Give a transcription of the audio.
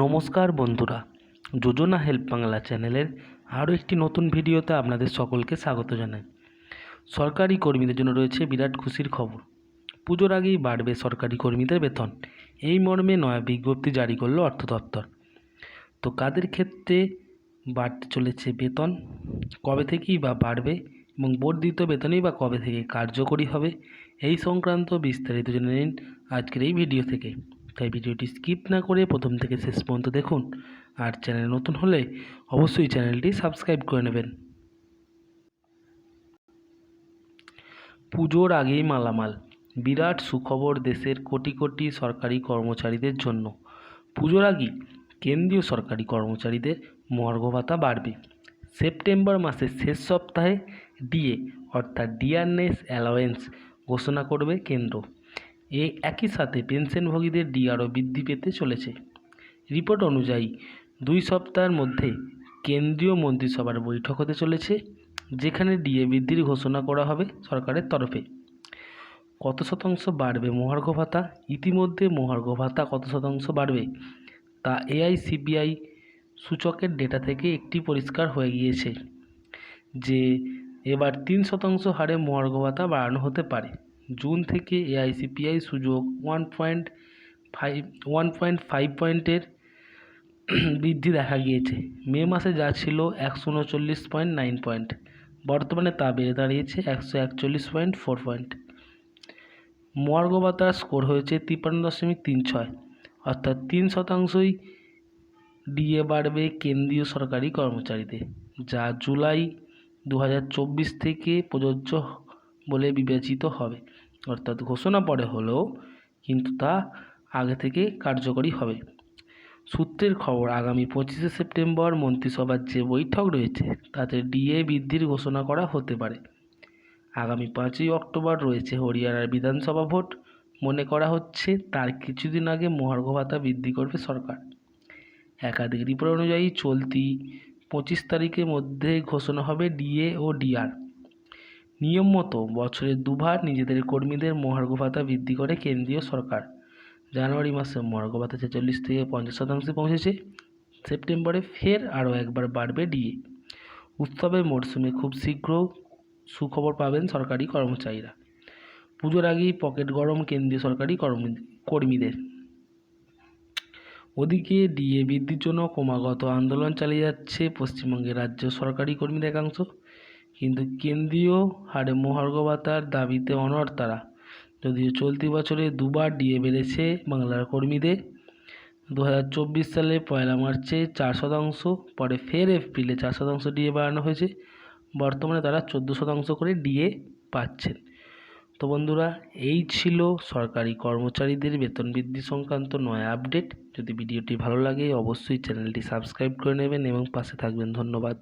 নমস্কার বন্ধুরা, যোজনা হেল্প বাংলা চ্যানেলের আরও একটি নতুন ভিডিওতে আপনাদের সকলকে স্বাগত জানাই। সরকারি কর্মীদের জন্য রয়েছে বিরাট খুশির খবর। পুজোর আগেই বাড়বে সরকারি কর্মীদের বেতন। এই মর্মে নয়া বিজ্ঞপ্তি জারি করল অর্থ দপ্তর। তো কাদের ক্ষেত্রে বাড়তে চলেছে বেতন? কবে থেকেই বা বাড়বে এবং বর্ধিত বেতনই বা কবে থেকে কার্যকরী হবে? এই সংক্রান্ত বিস্তারিত জেনে নিন আজকের এই ভিডিও থেকে। তাই ভিডিওটি স্কিপ না করে প্রথম থেকে শেষ পর্যন্ত দেখুন। আর চ্যানেল নতুন হলে অবশ্যই চ্যানেলটি সাবস্ক্রাইব করে নেবেন। পুজোর আগেই মালামাল। বিরাট সুখবর দেশের কোটি কোটি সরকারি কর্মচারীদের জন্য। পুজোর আগেই কেন্দ্রীয় সরকারি কর্মচারীদের মর্গ ভাতা বাড়বে। সেপ্টেম্বর মাসের শেষ সপ্তাহে ডিএ অর্থাৎ ডিয়ারনেস অ্যালাওয়েন্স ঘোষণা করবে কেন্দ্র। এ একই সাথে পেনশনভোগীদের ডিআরও বৃদ্ধি পেতে চলেছে। রিপোর্ট অনুযায়ী, দুই সপ্তাহের মধ্যে কেন্দ্রীয় মন্ত্রিসভার বৈঠক হতে চলেছে, যেখানে ডিএ বৃদ্ধির ঘোষণা করা হবে সরকারের তরফে। কত শতাংশ বাড়বে মহার্ঘ ভাতা? ইতিমধ্যে মহার্ঘ ভাতা কত শতাংশ বাড়বে? তা এআইসিবিআই সূচকের ডেটা থেকে একটি পরিষ্কার হয়ে গিয়েছে যে, এবার তিন শতাংশ হারে মহার্ঘ ভাতা বাড়ানো হতে পারে। জুন থেকে এআইসিপিআই সুযোগ one point five one point five পয়েন্টের বৃদ্ধি দেখা গিয়েছে। মে মাসে যা ছিল একশো উনচল্লিশ পয়েন্ট নাইন পয়েন্ট, বর্তমানে তা বেড়ে দাঁড়িয়েছে একশো একচল্লিশ পয়েন্ট ফোর পয়েন্ট। মর্গ ভাতার স্কোর হয়েছে তিপ্পান্ন দশমিক তিন ছয়, অর্থাৎ তিন শতাংশই ডিএ বাড়বে কেন্দ্রীয় সরকারি কর্মচারীদের, যা জুলাই দু হাজার চব্বিশ থেকে প্রযোজ্য বলে বিবেচিত হবে। অর্থাৎ ঘোষণা পরে হলেও কিন্তু তা আগে থেকে কার্যকরী হবে। সূত্রের খবর, আগামী পঁচিশে সেপ্টেম্বর মন্ত্রিসভার যে বৈঠক রয়েছে, তাতে ডিএ বৃদ্ধির ঘোষণা করা হতে পারে। আগামী পাঁচই অক্টোবর রয়েছে হরিয়ানার বিধানসভা ভোট। মনে করা হচ্ছে তার কিছুদিন আগে মহার্ঘ ভাতা বৃদ্ধি করবে সরকার। একাধিক রিপোর্ট অনুযায়ী চলতি পঁচিশ তারিখের মধ্যে ঘোষণা হবে ডিএ ও ডিআর। নিয়ম মতো বছরে দুবার নিজেদের কর্মীদের মহার্ঘ ভাতা বৃদ্ধি করে কেন্দ্রীয় সরকার। জানুয়ারি মাসে মহার্ঘ ভাতা ছেচল্লিশ থেকে পঞ্চাশ শতাংশে পৌঁছেছে। সেপ্টেম্বরে ফের আরও একবার বাড়বে ডিএ। উৎসবের মরশুমে খুব শীঘ্র সুখবর পাবেন সরকারি কর্মচারীরা। পুজোর আগেই পকেট গরম কেন্দ্রীয় সরকারি কর্মী, কর্মীদের। ওদিকে ডিএ বৃদ্ধির জন্য ক্রমাগত আন্দোলন চালিয়ে যাচ্ছে পশ্চিমবঙ্গের রাজ্য সরকারি কর্মীদের একাংশ। কিন্তু কেন্দ্রীয় হারে মহার্ঘ ভাতার দাবিতে অনড় তারা। যদিও চলতি বছরে দুবার ডিএ বেড়েছে বাংলার কর্মীদের। দু হাজার চব্বিশ সালে পয়লা মার্চে চার শতাংশ, পরে ফের এপ্রিলে চার শতাংশ ডিএ বাড়ানো হয়েছে। বর্তমানে তারা চোদ্দ শতাংশ করে ডিএ পাচ্ছেন। তো বন্ধুরা, এই ছিল সরকারি কর্মচারীদের বেতন বৃদ্ধি সংক্রান্ত নয়া আপডেট। যদি ভিডিওটি ভালো লাগে, অবশ্যই চ্যানেলটি সাবস্ক্রাইব করে নেবেন এবং পাশে থাকবেন। ধন্যবাদ।